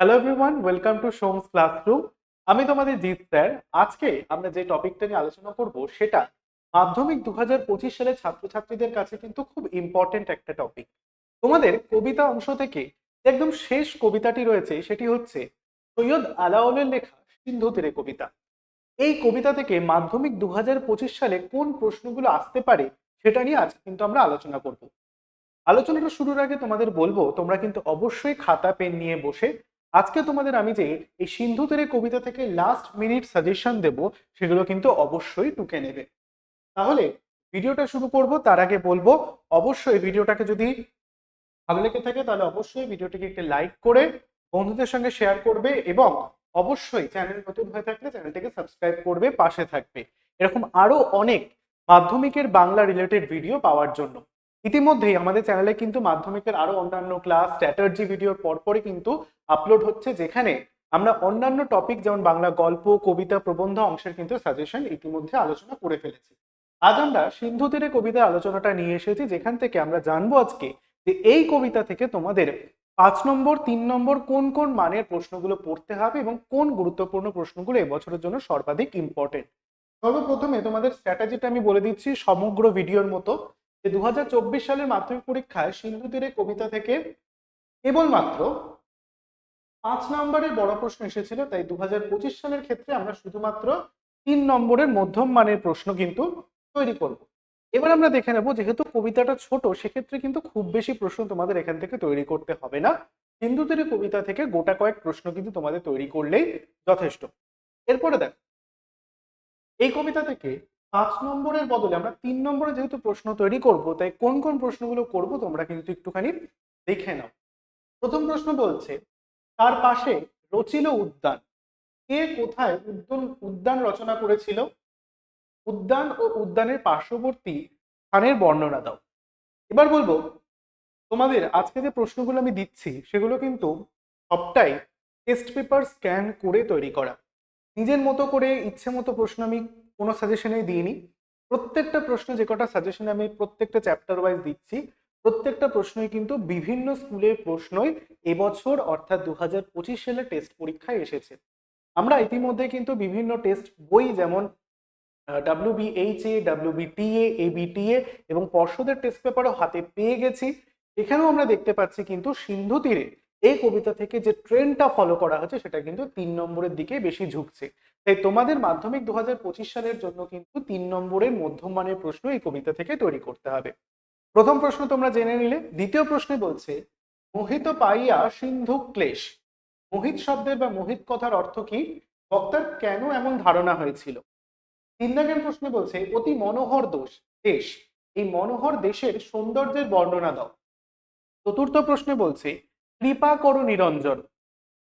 Hello everyone welcome to Som's classroom আমি তোমাদের Jeet sir. আজকে আমরা যে টপিকটা নিয়ে আলোচনা করব সেটা মাধ্যমিক দু সালে ছাত্রছাত্রীদের কাছে কিন্তু খুব ইম্পর্টেন্ট একটা টপিক তোমাদের কবিতা অংশ থেকে একদম শেষ কবিতাটি রয়েছে সেটি হচ্ছে সৈয়দ আলাউলের লেখা সিন্ধু তীরে কবিতা। এই কবিতা থেকে মাধ্যমিক দু সালে কোন প্রশ্নগুলো আসতে পারে সেটা নিয়ে আজ কিন্তু আমরা আলোচনা করব। আলোচনাটা শুরুর আগে তোমাদের বলব, তোমরা কিন্তু অবশ্যই খাতা, পেন নিয়ে বসে আজকে তোমাদের আমি যে এই সিন্ধু তীরে কবিতা থেকে লাস্ট মিনিট সাজেশন দেব, সেগুলো কিন্তু অবশ্যই টুকে নেবে। তাহলে ভিডিওটা শুরু করব, তার আগে বলব, অবশ্যই ভিডিওটাকে যদি ভালো লেগে থাকে, তাহলে অবশ্যই ভিডিওটিকে একটি লাইক করে বন্ধুদের সঙ্গে শেয়ার করবে এবং অবশ্যই চ্যানেল নতুন হয়ে থাকলে চ্যানেলটিকে সাবস্ক্রাইব করবে, পাশে থাকবে। এরকম আরও অনেক মাধ্যমিকের বাংলা রিলেটেড ভিডিও পাওয়ার জন্য। ইতিমধ্যেই আমাদের চ্যানেলে কিন্তু মাধ্যমিকের আরও অন্যান্য ক্লাস স্ট্র্যাটার্জি ভিডিওর পরপরই কিন্তু আপলোড হচ্ছে, যেখানে আমরা অন্যান্য টপিক যেমন বাংলা গল্প, কবিতা, প্রবন্ধ অংশের কিন্তু সাজেশন ইতিমধ্যে আলোচনা করে ফেলেছি। আজ আমরা সিন্ধু তীরে কবিতার আলোচনাটা নিয়ে এসেছি, যেখান থেকে আমরা জানব আজকে যে এই কবিতা থেকে তোমাদের পাঁচ নম্বর, তিন নম্বর কোন কোন মানের প্রশ্নগুলো পড়তে হবে এবং কোন গুরুত্বপূর্ণ প্রশ্নগুলো এবছরের জন্য সর্বাধিক ইম্পর্টেন্ট সর্বপ্রথমে তোমাদের স্ট্র্যাটেজিটা আমি বলে দিচ্ছি, সমগ্র ভিডিওর মতো। যে দু হাজার চব্বিশ সালের মাধ্যমিক পরীক্ষায় সিন্ধু তীরে কবিতা থেকে কেবলমাত্র পাঁচ নম্বরের বড় প্রশ্ন এসেছিল, তাই দু হাজার পঁচিশ সালের ক্ষেত্রে আমরা শুধুমাত্র তিন নম্বরের মধ্যম মানের প্রশ্ন কিন্তু তৈরি করব। এবার আমরা দেখে নেব, যেহেতু কবিতাটা ছোট, সেক্ষেত্রে কিন্তু খুব বেশি প্রশ্ন তোমাদের এখান থেকে তৈরি করতে হবে না। সিন্ধু তীরে কবিতা থেকে গোটা কয়েক প্রশ্ন কিন্তু তোমাদের তৈরি করলেই যথেষ্ট। এরপরে দেখো, এই কবিতা থেকে পাঁচ নম্বরের বদলে আমরা তিন নম্বরে যেহেতু প্রশ্ন তৈরি করব, তাই কোন কোন প্রশ্নগুলো করব তোমরা কিন্তু একটুখানি দেখে নাও। প্রথম প্রশ্ন বলছে, তার পাশে রচিল উদ্যান। কে কোথায় উদ্যান উদ্যান রচনা করেছিল? উদ্যান ও উদ্যানের পার্শ্ববর্তী স্থানের বর্ণনা দাও। এবার বলব, তোমাদের আজকে যে প্রশ্নগুলো আমি দিচ্ছি, সেগুলো কিন্তু সবটাই টেস্ট পেপার স্ক্যান করে তৈরি করা। নিজের মতো করে, ইচ্ছে মতো প্রশ্ন আমি কোনো সাজেশনে দিইনি। প্রত্যেকটা প্রশ্ন যে কটা সাজেশনে আমি প্রত্যেকটা চ্যাপ্টার ওয়াইজ দিচ্ছি, প্রত্যেকটা প্রশ্নই কিন্তু বিভিন্ন স্কুলের প্রশ্নই এবছর অর্থাৎ দু হাজার পঁচিশ সালে টেস্ট পরীক্ষায় এসেছে। আমরা ইতিমধ্যে কিন্তু বিভিন্ন টেস্ট বই যেমন ডাব্লিউবিএইচএ ডাব্লিউবিটিএ এবিটিএ এবং পর্ষদের টেস্ট পেপারও হাতে পেয়ে গেছি। এখানেও আমরা দেখতে পাচ্ছি কিন্তু সিন্ধু তীরে এই কবিতা থেকে যে ট্রেন্ডটা ফলো করা হচ্ছে সেটা কিন্তু তিন নম্বরের দিকে বেশি ঝুঁকছে। তাই তোমাদের মাধ্যমিক দু হাজার পঁচিশ সালের জন্য কিন্তু তিন নম্বরের মধ্যম মানের প্রশ্ন এই কবিতা থেকে তৈরি করতে হবে। প্রথম প্রশ্ন তোমরা জেনে নিলে। দ্বিতীয় প্রশ্নে বলছে, মোহিত পাইয়া সিন্ধু ক্লেশ। মোহিত শব্দের বা মোহিত কথার অর্থ কি? বক্তার কেন এমন ধারণা হয়েছিল? তিন দাগের প্রশ্নে বলছে, অতি মনোহর দোষ, দেশ। এই মনোহর দেশের সৌন্দর্যের বর্ণনা দাও। চতুর্থ প্রশ্নে বলছে কৃপা করো নিরঞ্জন।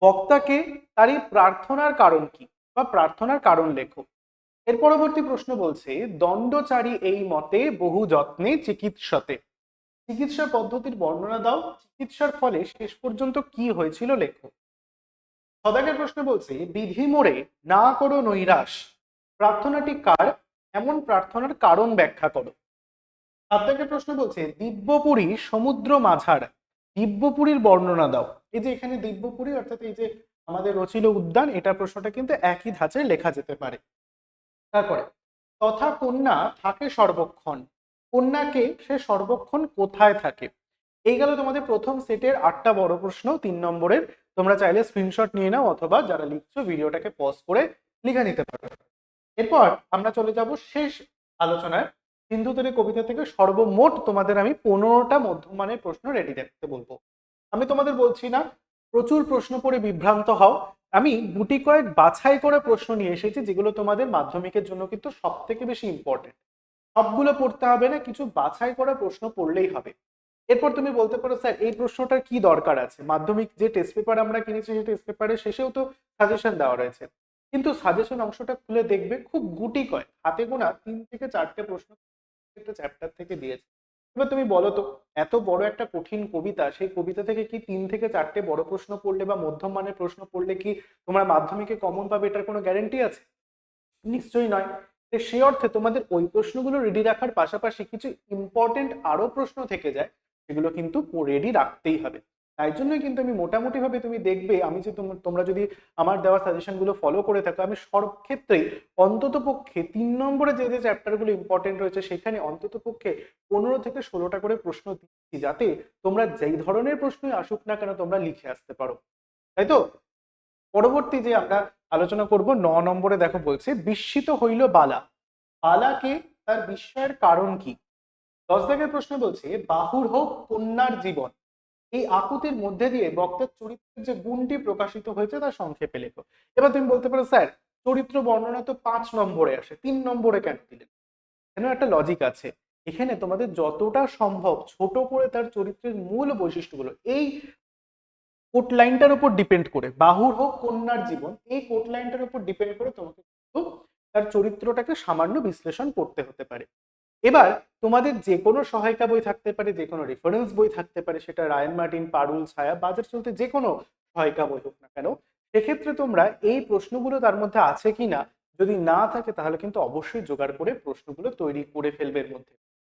বক্তাকে তার এই প্রার্থনার কারণ কি বা প্রার্থনার কারণ লেখো। এর পরবর্তী প্রশ্ন বলছে, দণ্ডচারী এই মতে বহু যত্নে চিকিৎসাতে। চিকিৎসা পদ্ধতির বর্ণনা দাও, চিকিৎসার ফলে শেষ পর্যন্ত কি হয়েছিল লেখো। সদাগের প্রশ্ন বলছে, বিধি মোড়ে না করো নৈরাশ। প্রার্থনাটি কার? এমন প্রার্থনার কারণ ব্যাখ্যা করো। সাতটাকে প্রশ্ন বলছে, দিব্যপুরী সমুদ্র মাঝার। দিব্যপুরীর বর্ণনা দাও। এই যে এখানে দিব্যপুরী, অর্থাৎ এই যে আমাদের রচিল উদ্যান, এটা প্রশ্নটা কিন্তু একই ধাঁচে লেখা যেতে পারে। তারপরে, তথা কন্যা থাকে সর্বক্ষণ। কন্যাকে সে সর্বক্ষণ কোথায় থাকে? এই গেল তোমাদের প্রথম সেটের আটটা বড় প্রশ্ন, তিন নম্বরের। তোমরা চাইলে স্ক্রিনশট নিয়ে নাও, অথবা যারা লিখছো ভিডিওটাকে পজ করে লিখে নিতে পারো। এরপর আমরা চলে যাব শেষ আলোচনায়। সিন্ধু তৈরি কবিতা থেকে সর্বমোট তোমাদের আমি পনেরোটা মধ্যমানের প্রশ্ন রেডি রাখতে বলব। আমি তোমাদের বলছি না, প্রচুর প্রশ্ন পড়ে বিভ্রান্ত হও। আমি গুটি কয়েক বাছাই করে প্রশ্ন নিয়ে এসেছি যেগুলো তোমাদের মাধ্যমিকের জন্য কিন্তু সব থেকে বেশি ইম্পর্টেন্ট সবগুলো পড়তে হবে না, কিছু বাছাই করা প্রশ্ন পড়লেই হবে। এরপর তুমি বলতে পারো, স্যার, এই প্রশ্নটার কি দরকার আছে? মাধ্যমিক যে টেস্ট পেপার আমরা কিনেছি, সেই টেস্ট পেপারের শেষেও তো সাজেশন দেওয়া রয়েছে। কিন্তু সাজেশন অংশটা খুলে দেখবে, খুব গুটি কয় হাতে গোনা তিন থেকে চারটে প্রশ্ন একটা চ্যাপ্টার থেকে দিয়েছে। এবার তুমি বলো তো, এত বড় একটা কঠিন কবিতা, সেই কবিতা থেকে কি তিন থেকে চারটে বড় প্রশ্ন পড়লে বা মধ্যম মানের প্রশ্ন পড়লে কি তোমার মাধ্যমিকে কমন পাবে এটার কোনো গ্যারেন্টি আছে? নিশ্চয়ই নয়। তো সে অর্থে তোমাদের ওই প্রশ্নগুলো রেডি রাখার পাশাপাশি কিছু ইম্পর্টেন্ট আরও প্রশ্ন থেকে যায়, সেগুলো কিন্তু রেডি রাখতেই হবে। তাই জন্যই কিন্তু আমি মোটামুটি ভাবে তুমি দেখবে, আমি যে তোম- তোমরা যদি আমার দেওয়া সাজেশনগুলো ফলো করে থাকো, আমি সব ক্ষেত্রেই অন্তত পক্ষে তিন নম্বরে যে যে চ্যাপ্টারগুলো ইম্পর্টেন্ট রয়েছে, সেখানে অন্তত পক্ষে পনেরো থেকে ষোলোটা করে প্রশ্ন দিচ্ছি, যাতে তোমরা যেই ধরনের প্রশ্নই আসুক না কেন তোমরা লিখে আসতে পারো। তাই তো? পরবর্তী যে আমরা আলোচনা করব, ন নম্বরে দেখো বলছে, বিস্মিত হইল বালা। বালাকে তার বিস্ময়ের কারণ কি? দশ দাগের প্রশ্ন বলছে, বাহুর হোক কন্যার জীবন। এই আকুতির মধ্যে দিয়ে বক্তার চরিত্রের যে গুণটি প্রকাশিত হয়েছে তা সংক্ষেপে লেখো। এবার তুমি বলতে পারো, স্যার, চরিত্র বর্ণনা তো পাঁচ নম্বরে আসে, তিন নম্বরে কেন দিলেন? কেন একটা লজিক আছে? এখানে তোমাদের যতটা সম্ভব ছোট করে তার চরিত্রের মূল বৈশিষ্ট্যগুলো, এই কোট লাইনটার উপর ডিপেন্ড করে, বাহুর হোক, কন্যার জীবন, এই কোট লাইনটার উপর ডিপেন্ড করে তোমাকে কিন্তু তার চরিত্রটাকে সামান্য বিশ্লেষণ করতে হতে পারে। এবার তোমাদের যে কোনো সহায়িকা বই থাকতে পারে যে কোনো রেফারেন্স বই থাকতে পারে, সেটা রায়ন মার্টিন, পারুল, ছায়া বাজার চলতে যে কোনো সহায়িকা বই হোক না কেন, সেক্ষেত্রে তোমরা এই প্রশ্নগুলো তার মধ্যে আছে কিনা, যদি না থাকে তাহলে কিন্তু অবশ্যই জোগাড় করে প্রশ্নগুলো তৈরি করে ফেলবে এর মধ্যে।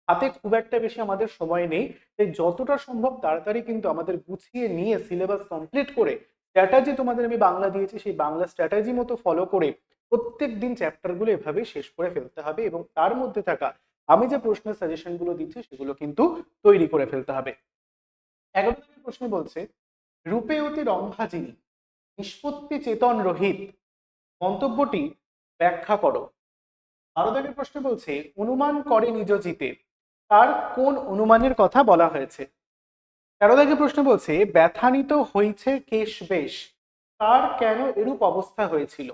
হাতে খুব একটা বেশি আমাদের সময় নেই, তাই যতটা সম্ভব তাড়াতাড়ি কিন্তু আমাদের গুছিয়ে নিয়ে সিলেবাস কমপ্লিট করে স্ট্র্যাটাজি তোমাদের আমি বাংলা দিয়েছি, সেই বাংলা স্ট্র্যাটাজি মতো ফলো করে প্রত্যেক দিন চ্যাপ্টারগুলো এভাবে শেষ করে ফেলতে হবে এবং তার মধ্যে থাকা আমি যে প্রশ্নের সাজেশনগুলো দিচ্ছি, সেগুলো কিন্তু তৈরি করে ফেলতে হবে। এগারো প্রশ্ন বলছে, রূপে অতি রম্ভা যিনি নিষ্পত্তি চেতন রহিত, মন্তব্যটি ব্যাখ্যা করো। বারো প্রশ্ন বলছে, অনুমান করে নিজ জিতে, তার কোন অনুমানের কথা বলা হয়েছে? তেরো দাগের প্রশ্ন বলছে, ব্যথানিত হইছে কেশ বেশ, তার কেন এরূপ অবস্থা হয়েছিল?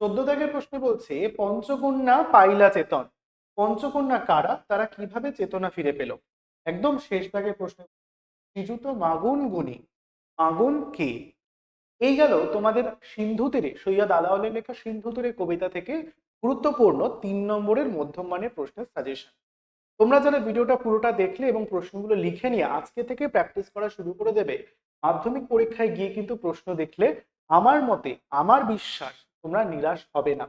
চোদ্দ দাগের প্রশ্ন বলছে, পঞ্চকন্যা পাইলা চেতন পঞ্চকন্যা কারা, তারা কীভাবে চেতনা ফিরে পেল? একদম শেষ দাগের প্রশ্ন। শ্রীযুত মাগুন গুণী। মাগুন কে? এই গেল তোমাদের সিন্ধু তীরে, সৈয়দ আলাউলের লেখা সিন্ধু তীরে কবিতা থেকে গুরুত্বপূর্ণ তিন নম্বরের মধ্যম মানের প্রশ্নের সাজেশন তোমরা যারা ভিডিওটা পুরোটা দেখলে এবং প্রশ্নগুলো লিখে নিয়ে আজকে থেকে প্র্যাকটিস করা শুরু করে দেবে, মাধ্যমিক পরীক্ষায় গিয়ে কিন্তু প্রশ্ন দেখলে আমার মতে, আমার বিশ্বাস তোমরা নিরাশ হবে না।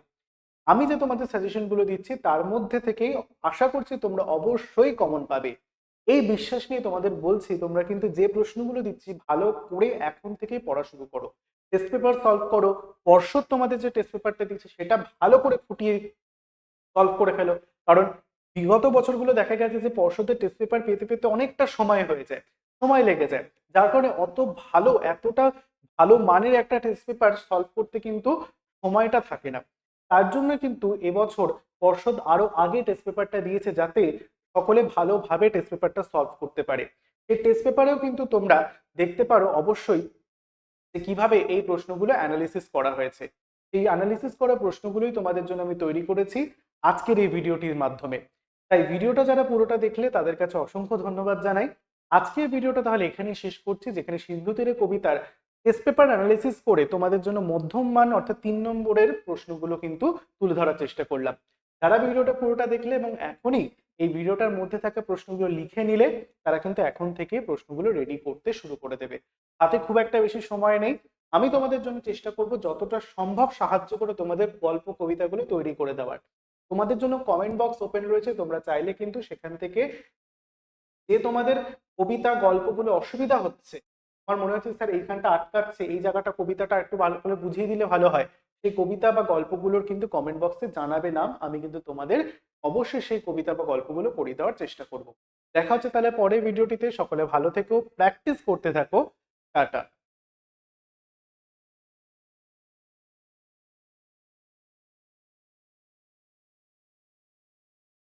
আমি যে তোমাদের সাজেশনগুলো দিচ্ছি, তার মধ্যে থেকেই আশা করছি তোমরা অবশ্যই কমন পাবে। এই বিশ্বাস নিয়ে তোমাদের বলছি, তোমরা কিন্তু যে প্রশ্নগুলো দিচ্ছি, ভালো করে এখন থেকেই পড়া শুরু করো। টেস্ট পেপার সলভ করো। পর্ষদ তোমাদের যে টেস্ট পেপারটা দিচ্ছে, সেটা ভালো করে ফুটিয়ে সলভ করে ফেলো। কারণ বিগত বছরগুলো দেখা গেছে যে পর্ষদের টেস্ট পেপার পেতে পেতে অনেকটা সময় হয়ে যায়, সময় লেগে যায়। যার কারণে অত ভালো, এতটা ভালো মানের একটা টেস্ট পেপার সলভ করতে কিন্তু সময়টা থাকে না। তার জন্য কিন্তু এবছর পর্ষদ আরও আগে টেস্ট পেপারটা দিয়েছে যাতে সকলে ভালোভাবে টেস্ট পেপারটা সলভ করতে পারে। এই টেস্ট পেপারেও কিন্তু তোমরা দেখতে পারো অবশ্যই যে কীভাবে এই প্রশ্নগুলো অ্যানালিসিস করা হয়েছে। এই অ্যানালিসিস করা প্রশ্নগুলোই তোমাদের জন্য আমি তৈরি করেছি আজকের এই ভিডিওটির মাধ্যমে। তাই ভিডিওটা যারা পুরোটা দেখলে তাদের কাছে অসংখ্য ধন্যবাদ জানাই। আজকের ভিডিওটা তাহলে এখানেই শেষ করছি, যেখানে সিন্ধু তীরে কবিতার টেস্ট পেপার অ্যানালিসিস করে তোমাদের জন্য মধ্যম মান অর্থাৎ তিন নম্বরের প্রশ্নগুলো কিন্তু তুলে ধরার চেষ্টা করলাম। যারা ভিডিওটা পুরোটা দেখলে এবং এখনই এই ভিডিওটার মধ্যে থাকা প্রশ্নগুলো লিখে নিলে তারা কিন্তু এখন থেকে প্রশ্নগুলো রেডি করতে শুরু করে দেবে। হাতে খুব একটা বেশি সময় নেই। আমি তোমাদের জন্য চেষ্টা করব যতটা সম্ভব সাহায্য করে তোমাদের গল্প কবিতাগুলো তৈরি করে দেওয়ার। তোমাদের জন্য কমেন্ট বক্স ওপেন রয়েছে, তোমরা চাইলে কিন্তু সেখান থেকে যে তোমাদের কবিতা গল্পগুলো অসুবিধা হচ্ছে আমার মনে হচ্ছে স্যার এইখানটা আটকাচ্ছে, এই জায়গাটা কবিতাটা একটু ভালো করে বুঝিয়ে দিলে ভালো হয়। সেই কবিতা বা গল্পগুলোর কিন্তু কমেন্ট বক্সে জানাবে নাম, আমি কিন্তু তোমাদের অবশ্যই সেই কবিতা বা গল্পগুলো পড়িয়ে দেওয়ার চেষ্টা করব। দেখা হচ্ছে তাহলে পরের ভিডিওটিতে সকলে ভালো থেকো প্র্যাকটিস করতে থাকো। টাটা।